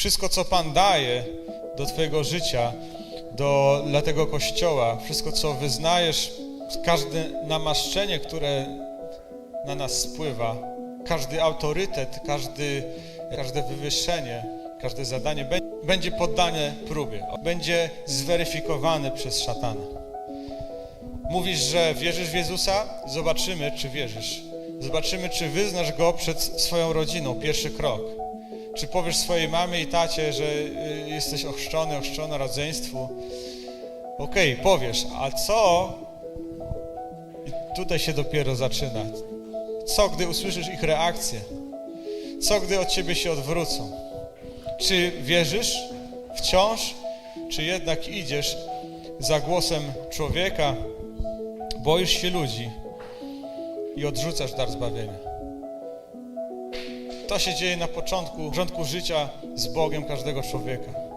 Wszystko, co Pan daje do Twojego życia, do, dla tego Kościoła, wszystko, co wyznajesz, każde namaszczenie, które na nas spływa, każdy autorytet, każdy, każde wywyższenie, każde zadanie bę- będzie poddane próbie, będzie zweryfikowane przez szatana. Mówisz, że wierzysz w Jezusa? Zobaczymy, czy wierzysz. Zobaczymy, czy wyznasz Go przed swoją rodziną, pierwszy krok. Czy powiesz swojej mamie i tacie, że y, jesteś ochrzczony, ochrzczona rodzeństwu? Okej, powiesz, a co? I tutaj się dopiero zaczyna. Co, gdy usłyszysz ich reakcję? Co, gdy od ciebie się odwrócą? Czy wierzysz wciąż, czy jednak idziesz za głosem człowieka, boisz się ludzi i odrzucasz dar zbawienia? To się dzieje na początku, początku życia z Bogiem każdego człowieka.